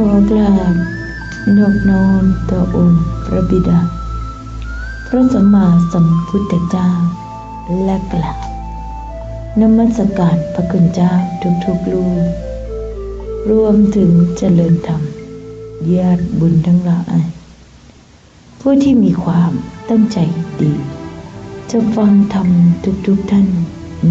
ขอกราบนอบน้อมต่อองค์พระบิดา พระสัมมาสัมพุทธเจ้า และกราบนมัสการพระคุณเจ้าทุกๆลูกรวมถึงเจริญธรรมญาติบุญทั้งหลายผู้ที่มีความตั้งใจดี จะฟังธรรมทุกๆท่าน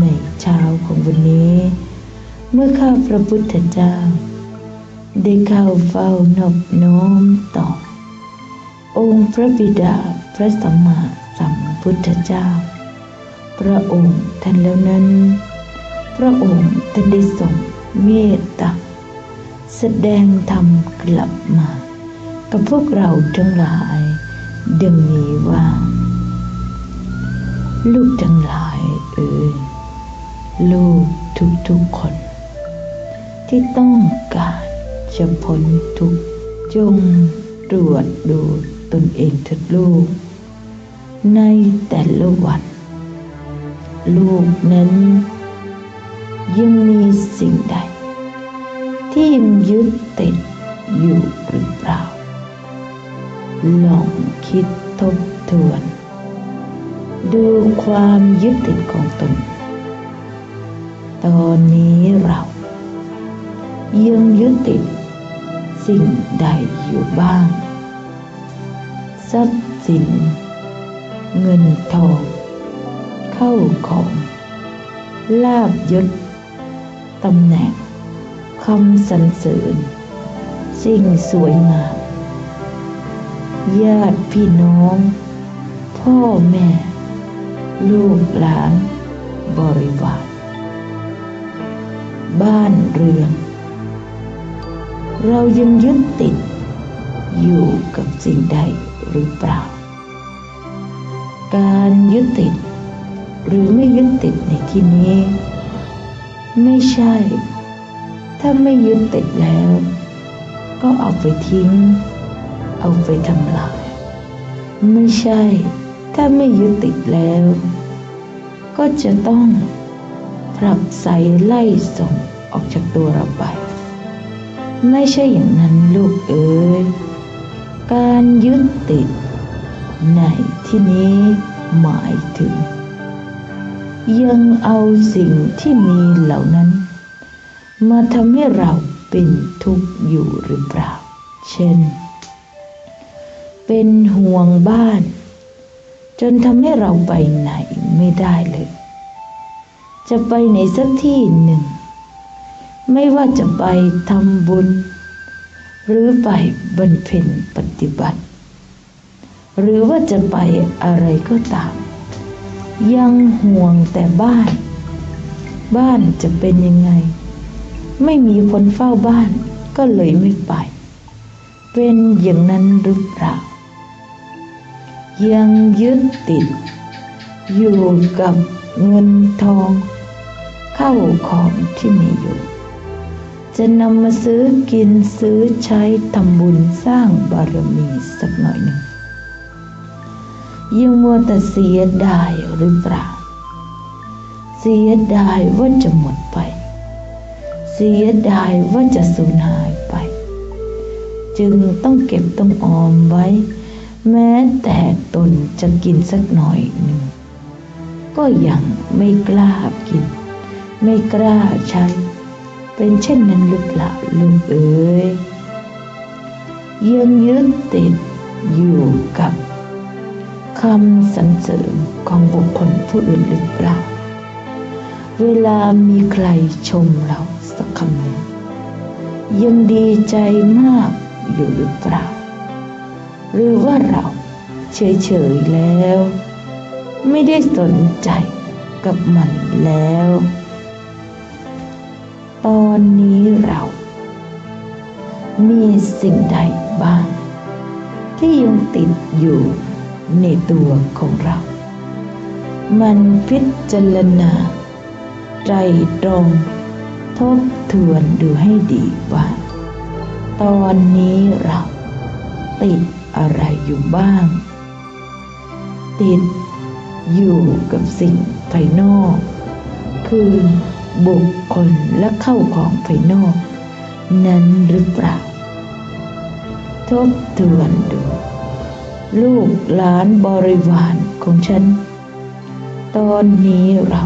ในเช้าของวันนี้ เมื่อข้าพระพุทธเจ้า ได้เข้าเฝ้านอบน้อมต่อ องค์พระบิดาพระสัมมาสัมพุทธเจ้า พระองค์ท่านแล้วนั้น พระองค์ท่านได้ทรงเมตตาแสดงธรรมกลับมา กับพวกเราทั้งหลาย ดังนี้ว่า ลูกทั้งหลายเอ่ยลูกทุกๆคน ที่ต้องการ จะพ้นทุกจงตรวจดูตนเองเถิดลูก ในแต่ละวัน ลูกนั้น ยังมีสิ่งใด ที่ยังยึดติดอยู่หรือเปล่า ลองคิดทบทวน ดูความยึดติดของตน ตอนนี้เรา ยังยึดติด สิ่งใดอยู่บ้าง ทรัพย์สิน เงินทอง เข้าของลาบยศตำแหน่งคำสรรเสริญ สิ่งสวยงามญาติพี่น้อง พ่อแม่ ลูกหลาน บริวารบ้านเรือน เรายังยึดติด อยู่กับสิ่งใดหรือเปล่า การยึดติด หรือไม่ยึดติดในที่นี้ ไม่ใช่ ถ้าไม่ยึดติดแล้ว ก็เอาไปทิ้ง เอาไปทำลาย ไม่ใช่ ถ้าไม่ยึดติดแล้ว ก็จะต้องผลักไสไล่ส่งออกจากตัวเราไป ไม่ใช่อย่างนั้นลูกเอ๋ย การยึดติด ในที่นี้หมายถึง ยังเอาสิ่งที่มีเหล่านั้น มาทำให้เราเป็นทุกข์อยู่หรือเปล่า เช่น เป็นห่วงบ้าน จนทำให้เราไปไหนไม่ได้เลย จะไปไหนสักที่หนึ่ง ไม่ว่าจะไปทำบุญ หรือไปบรรเพ็ญปฏิบัติ หรือว่าจะไปอะไรก็ตาม ยังห่วงแต่บ้าน บ้านจะเป็นยังไง ไม่มีคนเฝ้าบ้านก็เลยไม่ไป เป็นอย่างนั้นหรือเปล่า ยังยึดติด อยู่กับเงินทอง เข้าของที่มีอยู่ จะนำมาซื้อกินซื้อใช้ทำบุญสร้างบารมีสักหน่อยหนึ่งยังมัวแต่เสียดายหรือเปล่า เสียดายว่าจะหมดไป เสียดายว่าจะสูญหายไป จึงต้องเก็บต้องออมไว้ แม้แต่ตนจะกินสักหน่อยหนึ่งก็ยังไม่กล้ากิน ไม่กล้าใช้ เป็นเช่นนั้นหรือเปล่าลุงเอ๋ยยังยึดติดอยู่กับคำสรรเสริญของบุคคลผู้อื่นหรือเปล่า เวลามีใครชมเราสักคำหนึ่งยังดีใจมากอยู่หรือเปล่า หรือว่าเราเฉยๆแล้ว ไม่ได้สนใจกับมันแล้ว ตอนนี้เรา มีสิ่งใดบ้าง ที่ยังติดอยู่ในตัวของเรา มันพิจารณาใจตรงทบทวนดูให้ดีว่า ตอนนี้เราติดอะไรอยู่บ้าง ติดอยู่กับสิ่งภายนอก คือ บุคคลและเข้าของภายนอก นั้นหรือเปล่า ทบทวนดู ลูกหลานบริวารของฉัน ตอนนี้เรา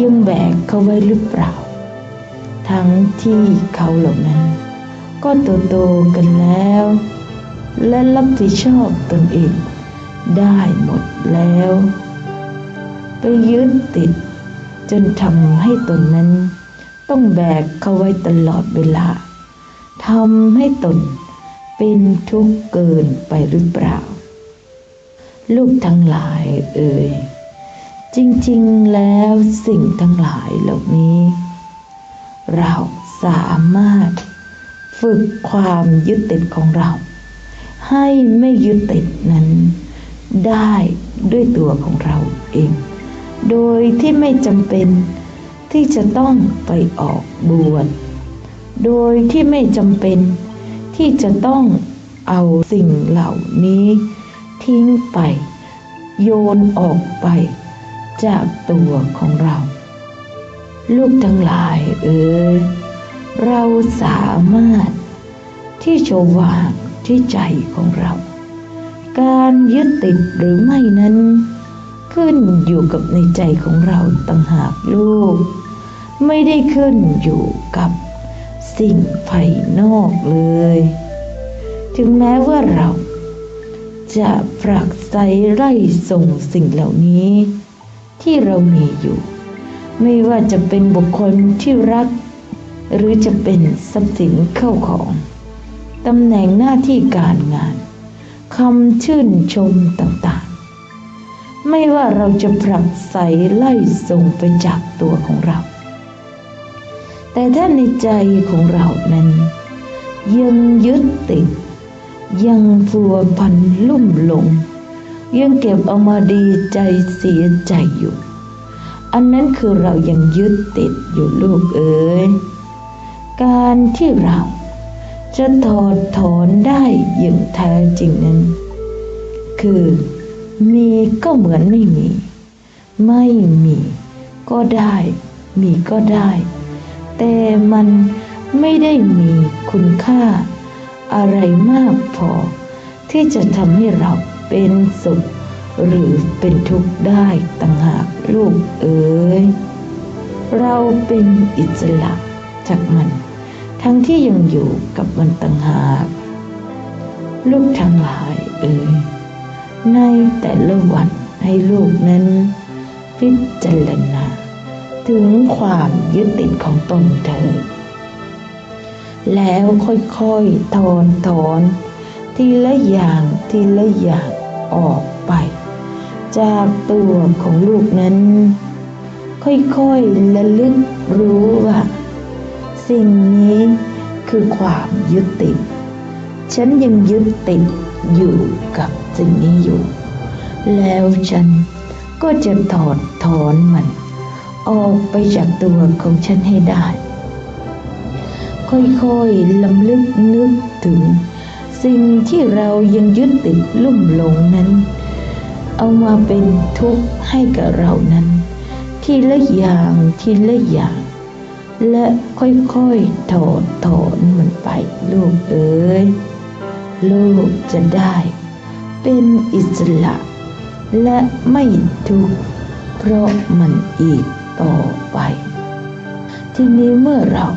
ยังแบกเขาไว้หรือเปล่า ทั้งที่เขาเหล่านั้น ก็โตโตๆกันแล้ว และรับผิดชอบตนเองได้หมดแล้ว ไปยึดติด จนทำให้ตนนั้น ต้องแบกเขาไว้ตลอดเวลาทำให้ตนเป็นทุกข์เกินไปหรือเปล่า ลูกทั้งหลายเอ่ยจริงๆแล้วสิ่งทั้งหลายเหล่านี้ เราสามารถฝึกความยึดติดของเรา ให้ไม่ยึดติดนั้นได้ด้วยตัวของเราเอง โดยที่ไม่จำเป็นที่จะต้องไปออกบวช โดยที่ไม่จำเป็นที่จะต้องเอาสิ่งเหล่านี้ ทิ้งไป โยนออกไป จากตัวของเรา ลูกทั้งหลายเออเราสามารถที่จะวางที่ใจของเรา การยึดติดหรือไม่นั้น ขึ้นอยู่กับในใจของเราต่างหากลูก ไม่ได้ขึ้นอยู่กับสิ่งภายนอกเลย ถึงแม้ว่าเราจะผลักไสไล่ส่งสิ่งเหล่านี้ ที่เรามีอยู่ ไม่ว่าจะเป็นบุคคลที่รัก หรือจะเป็นทรัพย์สินเข้าของตำแหน่งหน้าที่การงานคำชื่นชมต่าง ไม่ว่าเราจะผลักไสไล่ส่งไปจากตัวของเรา แต่ถ้าในใจของเรานั้น ยังยึดติด ยังพัวพันลุ่มหลง ยังเก็บเอามาดีใจเสียใจอยู่ อันนั้นคือเรายังยึดติดอยู่ลูกเอ๋ยการที่เราจะถอดถอนได้อย่างแท้จริงนั้น คือ มีก็เหมือนไม่มี ไม่มีก็ได้ มีก็ได้ แต่มันไม่ได้มีคุณค่า อะไรมากพอ ที่จะทำให้เราเป็นสุข หรือเป็นทุกข์ได้ต่างหากลูกเอ๋ยเราเป็นอิสระจากมัน ทั้งที่ยังอยู่กับมันต่างหาก ลูกทั้งหลายเอ๋ย ในแต่ละวันให้ลูกนั้น พิจารณา ถึงความยึดติดของตนเธอแล้วค่อยๆถอนถอนทีละอย่างทีละอย่างออกไป จากตัวของลูกนั้น ค่อยๆระลึกรู้ว่า สิ่งนี้คือความยึดติด ฉันยังยึดติดอยู่กับ สิ่งนี้อยู่ แล้วฉันก็จะถอดถอนมัน ออกไปจากตัวของฉันให้ได้ ค่อยๆลำลึกนึกถึง สิ่งที่เรายังยึดติดลุ่มหลงนั้น เอามาเป็นทุกข์ให้กับเรานั้น ทีละอย่างทีละอย่าง และค่อยๆถอดถอนมันไปลูกเอ๋ยลูกจะได้ เป็นอิสระ และไม่ทุกข์เพราะมันอีกต่อไป ทีนี้เมื่อเรา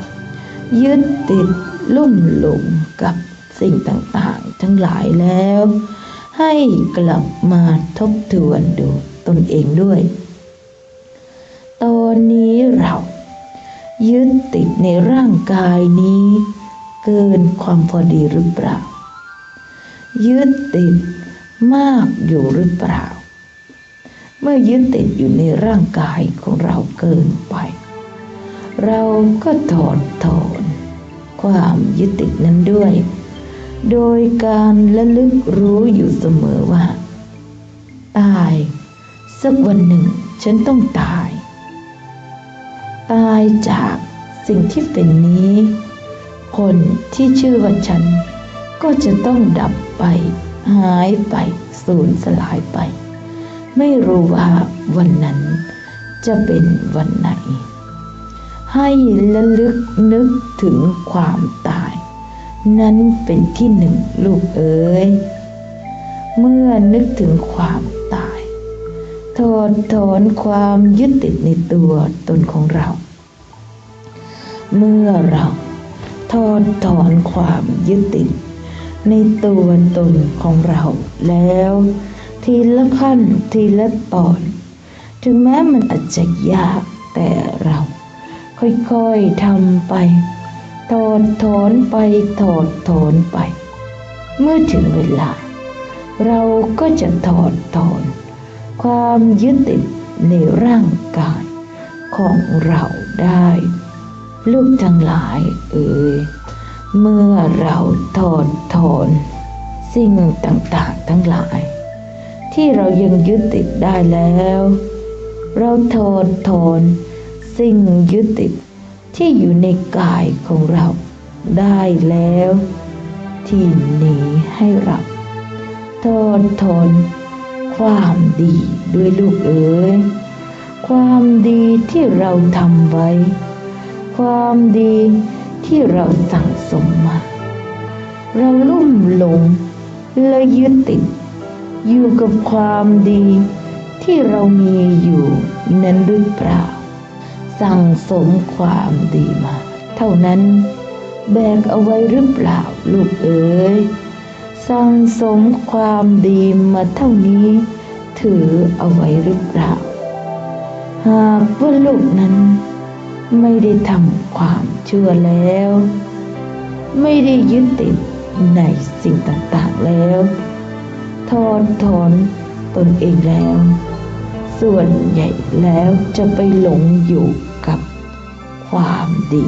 ยึดติดลุ่มหลงกับสิ่งต่างๆ ทั้งหลายแล้ว ให้กลับมาทบทวนดูตนเองด้วย ตอนนี้เรายึดติดในร่างกายนี้ เกินความพอดีหรือเปล่า ยึดติด มากอยู่หรือเปล่า เมื่อยึดติดอยู่ในร่างกายของเราเกินไป เราก็ถอดถอนความยึดติดนั้นด้วย โดยการระลึกรู้อยู่เสมอว่า ตายสักวันหนึ่งฉันต้องตาย ตายจากสิ่งที่เป็นนี้ คนที่ชื่อว่าฉันก็จะต้องดับไป หายไปสูญสลายไป ไม่รู้ว่าวันนั้นจะเป็นวันไหน ให้ระลึกนึกถึงความตาย นั้นเป็นที่หนึ่งลูกเอ๋ยเมื่อนึกถึงความตาย ถอดถอนความยึดติดในตัวตนของเรา เมื่อเราถอดถอนความยึดติด ในตัวตนของเราแล้ว ทีละขั้นทีละตอน ถึงแม้มันอาจจะยากแต่เรา ค่อยๆทำไป ถอดถอนไปถอดถอนไป เมื่อถึงเวลา เราก็จะถอดถอน ความยึดติดในร่างกายของเราได้ ลูกทั้งหลายเอ่ย เมื่อเราถอดถอนสิ่งต่างๆทั้งหลาย ที่เรายังยึดติดได้แล้ว เราถอดถอนสิ่งยึดติดที่อยู่ในกายของเราได้แล้ว ที่นี้ให้เราถอดถอนความดีด้วยลูกเอ๋ยความดีที่เราทำไว้ ความดี ที่เราสั่งสมมา เราลุ่มหลงและยึดติด อยู่กับความดีที่เรามีอยู่นั้นหรือเปล่า สั่งสมความดีมา เท่านั้นแบกเอาไว้หรือเปล่าลูกเอ๋ยสั่งสมความดีมาเท่านี้ ถือเอาไว้หรือเปล่า หากว่าลูกนั้น ไม่ได้ทำความเชื่อแล้ว ไม่ได้ยึดติดในสิ่งต่างๆแล้วถอนถอนตนเองแล้ว ส่วนใหญ่แล้วจะไปหลงอยู่กับความดี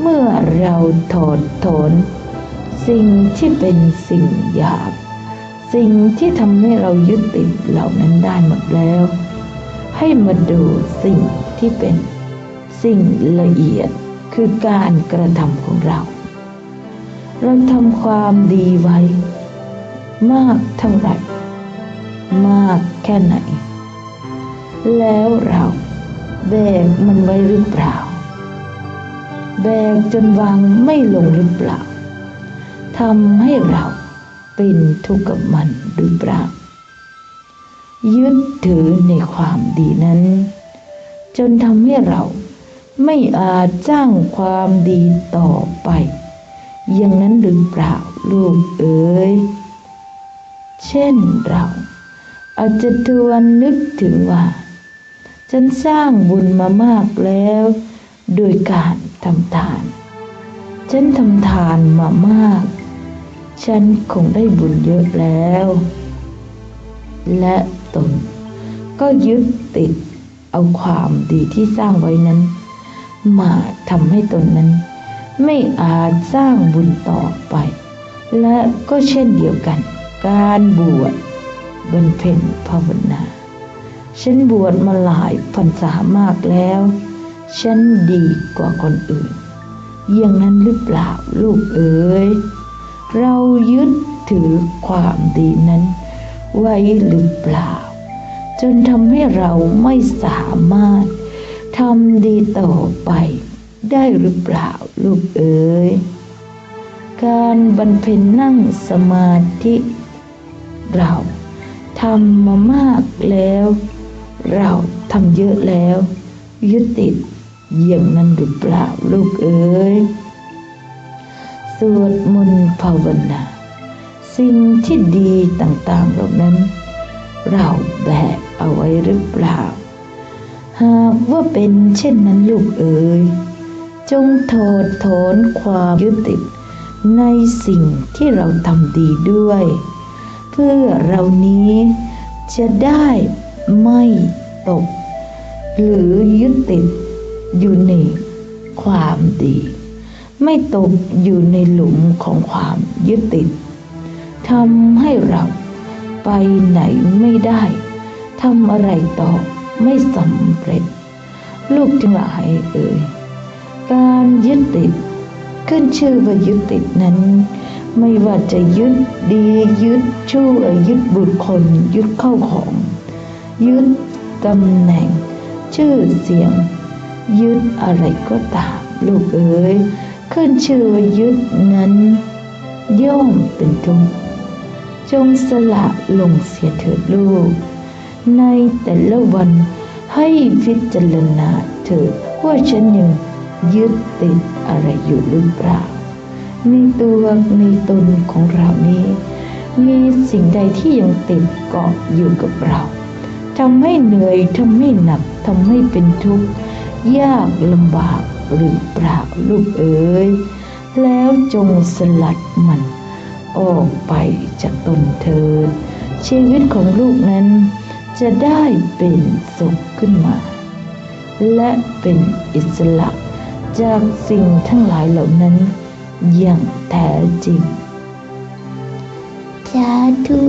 เมื่อเราถอดถอนสิ่งที่เป็นสิ่งหยาบ สิ่งที่ทำให้เรายึดติดเหล่านั้นได้หมดแล้ว ให้มาดูสิ่งที่เป็น สิ่งละเอียดคือการกระทำของเรา เราทำความดีไว้ มากเท่าไหร่ มากแค่ไหน แล้วเราแบกมันไว้หรือเปล่า แบกจนวางไม่ลงหรือเปล่าทำให้เราเป็นทุกข์กับมันหรือเปล่า ยึดถือในความดีนั้น จนทำให้เรา ไม่อาจจ้างความดีต่อไป อย่างนั้นหรือเปล่าลูกเอ๋ยเช่นเรา อาจจะทวนนึกถึงว่า ฉันสร้างบุญมามากแล้ว โดยการทำทาน ฉันทำทานมามาก ฉันคงได้บุญเยอะแล้ว และตนก็ยึดติดเอาความดีที่สร้างไว้นั้น มาทำให้ตนนั้น ไม่อาจสร้างบุญต่อไป และก็เช่นเดียวกัน การบวชบนเพ็ญภาวนา ฉันบวชมาหลายพรรษามากแล้ว ฉันดีกว่าคนอื่น อย่างนั้นหรือเปล่าลูกเอ๋ยเรายึดถือความดีนั้น ไว้หรือเปล่า จนทำให้เราไม่สามารถ ทำดีต่อไปได้หรือเปล่าลูกเอ๋ย การบรรเพ็ญนั่งสมาธิ เราทำมามากแล้ว เราทำเยอะแล้ว ยึดติดอย่างนั้นหรือเปล่าลูกเอ๋ย สวดมนต์ภาวนา สิ่งที่ดีต่างๆเหล่านั้น เราแบกเอาไว้หรือเปล่า หากว่าเป็นเช่นนั้นลูกเอ๋ยจงถอดถอนความยึดติดในสิ่งที่เราทำดีด้วย เพื่อเรานี้จะได้ไม่ตก หรือยึดติดอยู่ในความดี ไม่ตกอยู่ในหลุมของความยึดติดทำให้เราไปไหนไม่ได้ทำอะไรต่อ ไม่สำเร็จ ลูกทั้งหลายเอ่ยการยึดติด ขึ้นชื่อว่ายึดติดนั้น ไม่ว่าจะยึดดียึดชั่วยึดบุคคลยึดเข้าของ ยึดตำแหน่ง ชื่อเสียง ยึดอะไรก็ตามลูกเอ๋ยขึ้นชื่อว่ายึดนั้น ย่อมเป็นทุกข์จงสละลงเสียเถิดลูก ในแต่ละวันให้พิจารณาเถิดว่าฉันยังยึดติดอะไรอยู่หรือเปล่าในตัวในตนของเรานี้ มีสิ่งใดที่ยังติดเกาะอยู่กับเราทำให้เหนื่อยทำให้หนักทำให้เป็นทุกข์ยากลำบากหรือเปล่าลูกเอ๋ยแล้วจงสลัดมัน ออกไปจากตนเถิดชีวิตของลูกนั้น จะได้เป็นสุขขึ้นมา และเป็นอิสระจากสิ่งทั้งหลายเหล่านั้น อย่างแท้จริงสาธุ